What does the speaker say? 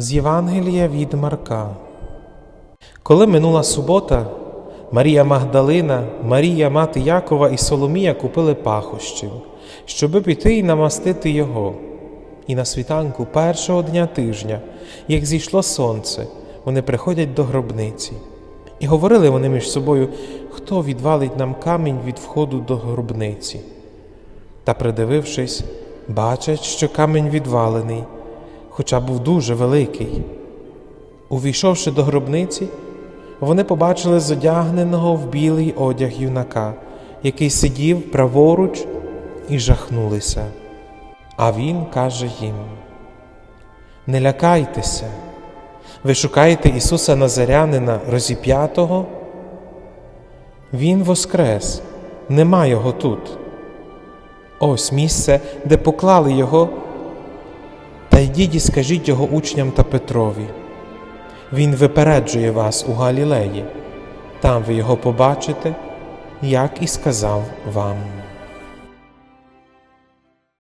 З Євангелія від Марка. Коли минула субота, Марія Магдалина, Марія мати Якова і Соломія купили пахощів, щоби піти і намастити його. І на світанку першого дня тижня, як зійшло сонце, вони приходять до гробниці. І говорили вони між собою, хто відвалить нам камінь від входу до гробниці. Та, придивившись, бачать, що камінь відвалений, хоча був дуже великий. Увійшовши до гробниці, вони побачили зодягненого в білий одяг юнака, який сидів праворуч, і жахнулися. А він каже їм: Не лякайтеся, ви шукаєте Ісуса Назарянина розіп'ятого? Він воскрес, нема його тут. Ось місце, де поклали його, та йдіть і скажіть його учням та Петрові. Він випереджує вас у Галілеї, там ви його побачите, як і сказав вам.